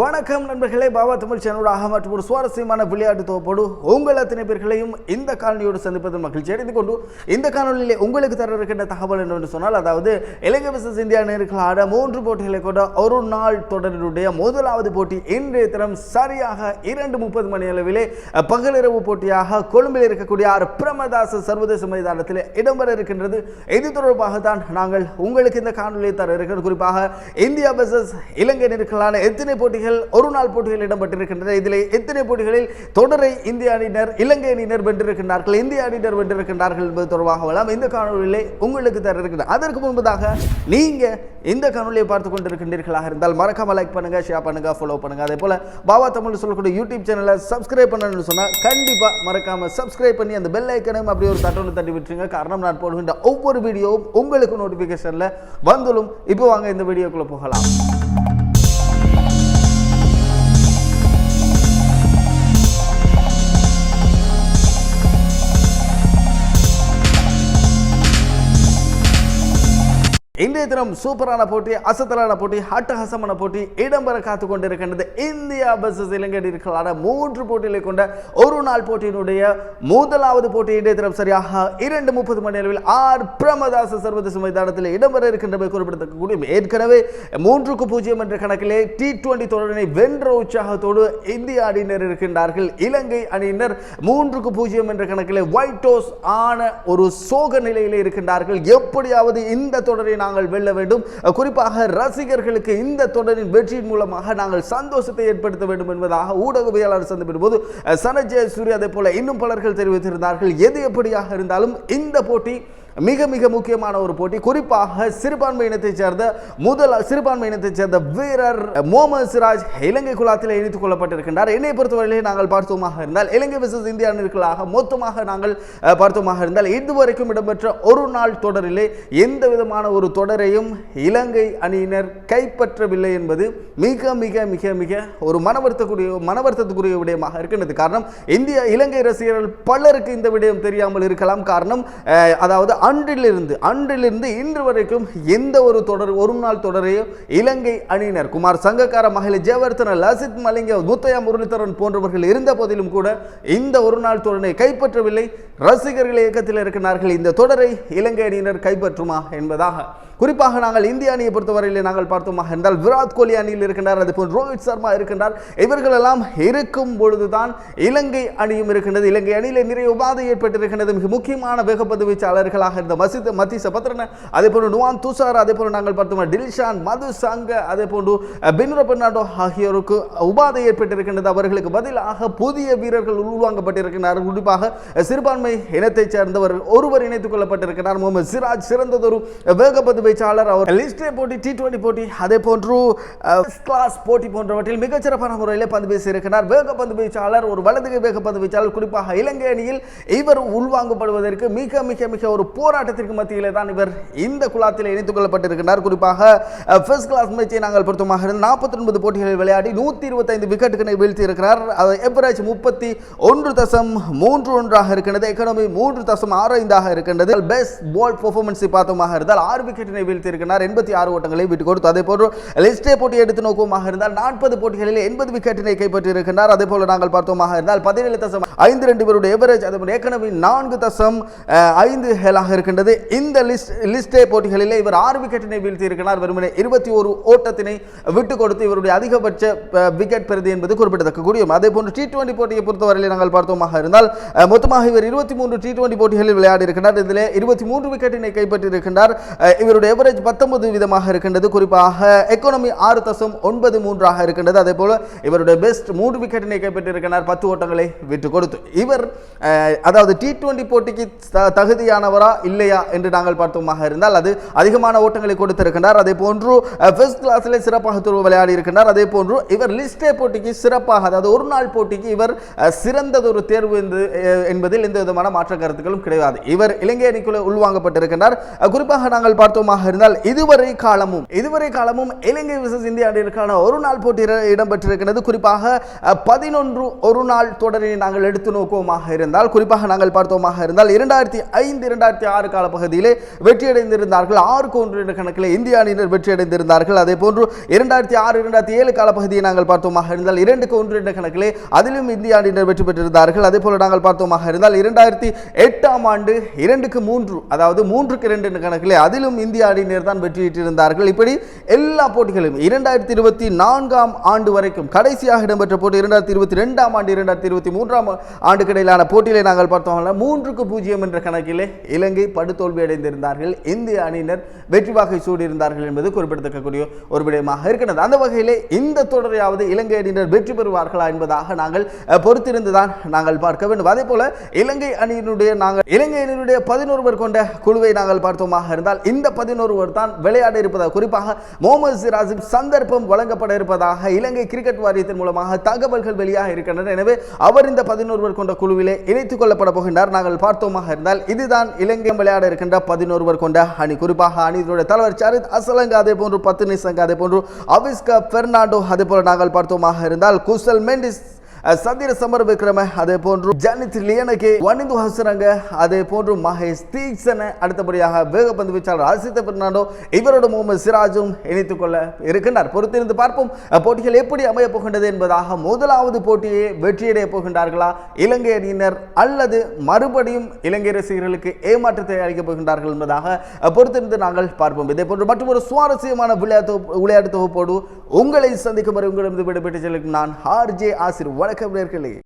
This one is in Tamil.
வணக்கம் நண்பர்களே பாபா தமிழ் சேனலோட மற்றும் ஒரு சுவாரஸ்யமான விளையாட்டு தொகுப்போடு உங்கள் அத்தனை பேர்களையும் இந்த காணொலியோடு சந்திப்பதில் மகிழ்ச்சி அடைந்து கொண்டு இந்த காணொலியிலே உங்களுக்கு தர இருக்கின்ற தகவல் என்னவென்று சொன்னால் அதாவது இலங்கை விசஸ் இந்தியா நேர்களான மூன்று போட்டிகளை கொண்ட ஒரு நாள் தொடரினுடைய முதலாவது போட்டி இன்றைய தினம் சரியாக இரண்டு முப்பது மணி அளவிலே பகலிரவு போட்டியாக கொழும்பில் இருக்கக்கூடிய ஆர். பிரமதாச சர்வதேச மைதானத்தில் இடம்பெற இருக்கின்றது. இது தொடர்பாக தான் நாங்கள் உங்களுக்கு இந்த காணொலியை தர இருக்கிறோம். குறிப்பாக இந்தியா விசஸ் இலங்கை நெருக்கலான எத்தனை போட்டிகள் ஒரு நாள் போட்டிகள் இடம்பெற்றிருக்கின்றன. இதில் எத்தனை போட்டிகளில் தொடரை இந்திய அணியினர் இலங்கை அணியினர் வென்றிருக்கின்றார்கள் இந்திய அணியினர் வென்றிருக்கின்றார்கள் என்பது தொடர்பாக வரலாம் இந்த காணொலியிலே உங்களுக்கு தர இருக்கின்றன அதற்கு முன்பதாக நீங்கள் இந்த காணொலியை பார்த்து கொண்டிருக்கின்றீர்களாக இருந்தால் மறக்காமல் லைக் பண்ணுங்கள் ஷேர் பண்ணுங்கள் ஃபாலோ பண்ணுங்கள் அதே போல் பாபா தமிழ் சொல்லக்கூடிய யூடியூப் சேனலை சப்ஸ்கிரைப் பண்ணணும்னு சொன்னால் கண்டிப்பாக மறக்காமல் சப்ஸ்கிரைப் பண்ணி அந்த பெல் ஐக்கனையும் அப்படி ஒரு தட்டோடு தட்டி விட்டுருங்க. காரணம் நான் போடுகின்ற ஒவ்வொரு வீடியோவும் உங்களுக்கு நோட்டிஃபிகேஷனில் வந்துடும். இப்போ வாங்க இந்த வீடியோக்குள்ளே போகலாம். இன்றைய தினம் சூப்பரான போட்டி அசத்தலான போட்டி அட்டகாசமான போட்டி இடம்பெற காத்து கொண்டிருக்கின்றது இந்தியா வர்சஸ் இலங்கை மூன்று போட்டிகளை கொண்ட ஒரு நாள் போட்டியினுடைய முதலாவது போட்டி இன்றைய தினம் சரியாக இரண்டு முப்பது மணி அளவில் ஆர். பிரமதாச சர்வதேச மைதானத்தில் இடம்பெற இருக்கின்றமை குறிப்பிடத்தக்கக்கூடிய ஏற்கனவே மூன்றுக்கு பூஜ்ஜியம் என்ற கணக்கிலே டி டுவெண்டி தொடரினை வென்ற உற்சாகத்தோடு இந்திய அணியினர் இருக்கின்றார்கள். இலங்கை அணியினர் மூன்றுக்கு பூஜ்ஜியம் என்ற கணக்கிலே ஒயிட் டோஸ் ஆன ஒரு சோக நிலையிலே இருக்கின்றார்கள். எப்படியாவது இந்த தொடரை நாங்கள் வெல்ல வேண்டும். குறிப்பாக ரசிகர்களுக்கு இந்த தொடரின் வெற்றியின் மூலமாக நாங்கள் சந்தோஷத்தை ஏற்படுத்த வேண்டும் என்பதாக ஊடகவியலாளர் சந்திப்பின் போது சனஜய சூரிய அதே போல இன்னும் பலர்கள் தெரிவித்திருந்தார்கள். எது எப்படியாக இருந்தாலும் இந்த போட்டி மிக மிக முக்கியமான ஒரு போட்டி. குறிப்பாக சிறுபான்மை இனத்தைச் சேர்ந்த முதல் சிறுபான்மை இனத்தைச் சேர்ந்த வீரர் முகமது சிராஜ் இலங்கை குலாத்தில் இணைத்துக் கொள்ளப்பட்டிருக்கின்றார் என்னை பொறுத்தவரையிலே நாங்கள் பார்த்தோமாக இருந்தால் இலங்கை விசஸ் இந்தியா அணிகளாக மொத்தமாக நாங்கள் பார்த்தோமாக இருந்தால் இதுவரைக்கும் இடம்பெற்ற ஒரு நாள் தொடரிலே எந்த விதமான ஒரு தொடரையும் இலங்கை அணியினர் கைப்பற்றவில்லை என்பது மிக மிக மிக மிக ஒரு மனவருத்தக்கூடிய மனவருத்தத்துக்குரிய விடயமாக இருக்கின்றது. காரணம் இந்திய இலங்கை ரசிகர்கள் பலருக்கு இந்த விடயம் தெரியாமல் இருக்கலாம். காரணம் அதாவது அன்றிலிருந்து அன்றிலிருந்து இன்று வரைக்கும் எந்த ஒரு தொடர் ஒரு நாள் தொடரையும் இலங்கை அணியினர் குமார் சங்கக்கார மகளிர் ஜெயவர்த்தன லசித் மலிங்க முத்தையா முரளிதரன் போன்றவர்கள் இருந்த போதிலும் கூட இந்த ஒரு நாள் தொடரை கைப்பற்றவில்லை. ரசிகர்கள் இயக்கத்தில் இருக்கிறார்கள். இந்த தொடரை இலங்கை அணியினர் கைப்பற்றுமா என்பதாக. குறிப்பாக நாங்கள் இந்திய அணியை பொறுத்தவரையில் நாங்கள் பார்த்தோமாக இருந்தால் விராட் கோலி அணியில் இருக்கின்றார் அதுபோல் ரோஹித் சர்மா இருக்கின்றார். இவர்களெல்லாம் இருக்கும் பொழுதுதான் இலங்கை அணியும் இருக்கின்றது. இலங்கை அணியில் நிறைய உபாதை ஏற்பட்டிருக்கின்றது. மிக முக்கியமான வேகப்பந்து தலைவராக இருந்த மசித் மத்திச பத்ரன அதே போன்று நுவான் துஷார் அதே போன்று நாங்கள் பார்த்தோம் டில்ஷான் மது சங்க அதே போன்று பென்ரோ பெர்னாண்டோ ஆகியோருக்கு உபாதை ஏற்பட்டிருக்கின்றது. அவர்களுக்கு பதிலாக புதிய வீரர்கள் உள்வாங்கப்பட்டிருக்கிறார்கள் குறிப்பாக சிறுபான்மை இனத்தை சேர்ந்தவர் ஒருவர் இணைத்துக் கொள்ளப்பட்டிருக்கிறார். முகமது சிராஜ் சிறந்ததொரு வேகப்பந்து பேச்சாளர். அவர் லிஸ்டே போட்டி டி டுவெண்டி போட்டி அதே போன்று கிளாஸ் போட்டி போன்றவற்றில் மிகச்சிறப்பான முறையில் பந்து பேசியிருக்கிறார் வேகப்பந்து வீச்சாளர் ஒரு வலதுகை வேகப்பந்து வீச்சாளர் குறிப்பாக இலங்கை அணியில் இவர் உள்வாங்கப்படுவதற்கு மிக மிக மிக ஒரு போராட்டத்திற்கு மத்தியிலே தான் இவர் இந்த குழாத்தில் இணைத்துக் கொள்ளப்பட்டிருக்கிறார். குறிப்பாக ஃபர்ஸ்ட் கிளாஸ் மேட்சை நாங்கள் பொருத்தமாக இருந்து நாற்பத்தி ஒன்பது போட்டிகளில் விளையாடி நூற்றி இருபத்தைந்து விக்கெட்டுகளை வீழ்த்தி இருக்கிறார் அது எவரேஜ் முப்பத்தி ஒன்று தசம் மூன்று ஒன்றாக இருக்கின்றது. எக்கனாமி மூன்று தசம் ஆறு ஐந்தாக இருக்கின்றது. பெஸ்ட் பால் பெர்ஃபார்மன்ஸை பார்த்தோமாக இருந்தால் ஆறு விக்கெட்டினை வீழ்த்தி இருக்கிறார் எண்பத்தி ஆறு ஓட்டங்களை விட்டு கொடுத்து அதே போன்று லிஸ்டே போட்டி எடுத்து நோக்குவமாக இருந்தால் நாற்பது போட்டிகளில் எண்பது விக்கெட்டினை கைப்பற்றியிருக்கிறார். அதே போல நாங்கள் பார்த்தோமாக இருந்தால் பதினேழு தசம் ஐந்து ரெண்டு பேருடைய எவரேஜ் அதே போல ஏற்கனவே நான்கு தசம் ஐந்து ஹேலாக இருக்கின்றது. இந்த லிஸ்ட் லிஸ்டே போட்டிகளில் இவர் ஆறு விக்கெட்டினை வீழ்த்தியிருக்கிறார். வெறுமனே இருபத்தி ஒரு ஓட்டத்தினை விட்டு கொடுத்து இவருடைய அதிகபட்ச விக்கெட் பெறுது என்பது குறிப்பிடத்தக்க கூடியும். அதே போன்று டி டுவெண்டி போட்டியை பொறுத்தவரையில் நாங்கள் பார்த்தோமாக இருந்தால் மொத்தமாக இவர் இருபத்தி மூன்று டி டுவெண்டி போட்டிகளில் விளையாடி இருக்கிறார் இதில் இருபத்தி மூன்று விக்கெட்டினை கைப்பற்றியிருக்கின்றார். இவருடைய எவரேஜ் பத்தொன்பது விதமாக இருக்கின்றது. குறிப்பாக எக்கோனமி ஆறு தசம் ஒன்பது மூன்றாக இருக்கின்றது. அதே போல இவருடைய பெஸ்ட் மூன்று விக்கெட்டினை கைப்பற்றியிருக்கிறார். பத்து ஓட்டங்களை விட்டு கொடுத்து இவர் அதாவது டி டுவெண்டி போட்டிக்கு த- தகுதியானவரா இல்லையா என்று நாங்கள் பார்த்தோமாக இருந்தால் அது அதிகமான ஓட்டங்களை கொடுத்திருக்கின்றார். அதே போன்று ஃபர்ஸ்ட் கிளாஸில் சிறப்பாக துருவ விளையாடி இருக்கின்றார். அதே போன்று இவர் லிஸ்டே போட்டிக்கு சிறப்பாக அதாவது ஒரு நாள் போட்டிக்கு இவர் சிறந்ததொரு தேர்வு என்று, என்பதில் எந்த விதமான மாற்ற கருத்துக்களும் கிடையாது. இவர் இலங்கை அணிக்குள்ள உள்வாங்கப்பட்டிருக்கின்றார் குறிப்பாக நாங்கள் பார்த்தோமாக இருந்தால் இதுவரை காலமும் இதுவரை காலமும் இலங்கை விசஸ் இந்திய அணியிற்கான ஒரு நாள் போட்டி இடம்பெற்றிருக்கிறது குறிப்பாக பதினொன்று ஒரு நாள் தொடரை நாங்கள் எடுத்து நோக்குவோமாக இருந்தால் குறிப்பாக நாங்கள் பார்த்தோமாக இருந்தால் இரண்டாயிரத்தி ஐந்து இரண்டாயிரத்தி ஆறு கால பகுதியிலே வெற்றியடைந்திருந்தார்கள். ஆறுக்கு ஒன்று என்ற கணக்கில் இந்திய அணியினர் வெற்றியடைந்திருந்தார்கள். அதே போன்று இரண்டாயிரத்தி ஆறு இரண்டாயிரத்தி ஏழு கால பகுதியை நாங்கள் பார்த்தோமாக இருந்தால் இரண்டுக்கு ஒன்று என்ற கணக்கிலே அதிலும் இந்திய அணியினர் வெற்றி பெற்றிருந்தார்கள். அதே போல நாங்கள் பார்த்தோமாக இருந்தால் இரண்டாயிரத்தி எட்டாம் ஆண்டு இரண்டுக்கு மூன்று அதாவது மூன்றுக்கு இரண்டு என்ற கணக்கிலே அதிலும் இந்திய அணியினர் தான் வெற்றியிட்டிருந்தார்கள் இப்படி எல்லா போட்டிகளும் இரண்டாயிரத்தி இருபத்தி நான்காம் ஆண்டு வரைக்கும் கடைசியாக இடம்பெற்ற போட்டி இரண்டாயிரத்தி இருபத்தி ரெண்டாம் ஆண்டு இரண்டாயிரத்தி இருபத்தி மூன்றாம் ஆண்டுக்கு இடையிலான போட்டியிலே நாங்கள் பார்த்தோம்னா மூன்றுக்கு பூஜ்ஜியம் என்ற கணக்கிலே இலங்கை இலங்கை படுதோல்வி அடைந்திருந்தார்கள். இந்திய அணியினர் வெற்றி வாகை சூடியிருந்தார்கள் என்பது குறிப்பிடத்தக்கக்கூடிய ஒரு விடயமாக இருக்கிறது. அந்த வகையிலே இந்த தொடரையாவது இலங்கை அணியினர் வெற்றி பெறுவார்களா என்பதாக நாங்கள் அஹ், பொறுத்திருந்துதான் நாங்கள் பார்க்க வேண்டும். அதே போல இலங்கை அணியினுடைய நாங்கள் இலங்கை அணியினுடைய பதினோருவர் கொண்ட குழுவை நாங்கள் பார்த்தோமாக இருந்தால் இந்த பதினோருவர் தான் விளையாட இருப்பதாக குறிப்பாக முகமது சிராஜுக்கு சந்தர்ப்பம் வழங்கப்பட இருப்பதாக இலங்கை கிரிக்கெட் வாரியத்தின் மூலமாக தகவல்கள் வெளியாக இருக்கின்றன. எனவே அவர் இந்த பதினோருவர் கொண்ட குழுவிலே இணைத்துக் கொள்ளப்பட போகின்றார். நாங்கள் பார்த்தோமாக இருந்தால் இதுதான் இலங்கை விளையாட இருக்கின்ற பதினோருவர் கொண்ட அணி. குறிப்பாக அணியினுடைய தலைவர் சரித் அசலங்க அதே போன்று பத்து நிசங்க அதே போன்று அவிஸ்கா பெர்னாண்டோ அதே போல நாங்கள் பார்த்தோமாக இருந்தால் குசல் மெண்டிஸ் சந்திர சமர விக்ரம அதே போன்று ஜனித் லியனகே வனிந்து ஹசரங்க அதே போன்று மகேஷ் தீக்ஷன அடுத்தபடியாக வேகப்பந்து வீச்சாளர் ஆசித்த பெர்னாண்டோ இவரோட முகமது சிராஜும் இணைத்துக் கொள்ள இருக்கின்றார். பொறுத்திருந்து பார்ப்போம் போட்டிகள் எப்படி அமையப் போகின்றது என்பதாக முதலாவது போட்டியை வெற்றியடைய போகின்றார்களா? இலங்கை அணியினர் அல்லது மறுபடியும் இலங்கை ரசிகர்களுக்கு ஏமாற்றத்தை அளிக்கப் போகின்றார்கள் என்பதாக பொறுத்திருந்து நாங்கள் பார்ப்போம். இதே போன்று மற்றும் ஒரு சுவாரஸ்யமான விளையாட்டு விளையாட்டு தொகுப்போடு உங்களை சந்திக்கும் வரை உங்களிடம் விடைபெற்று செல்லும் நான் ஆர்ஜே ஆசிர். வணக்கம் நேர்களே.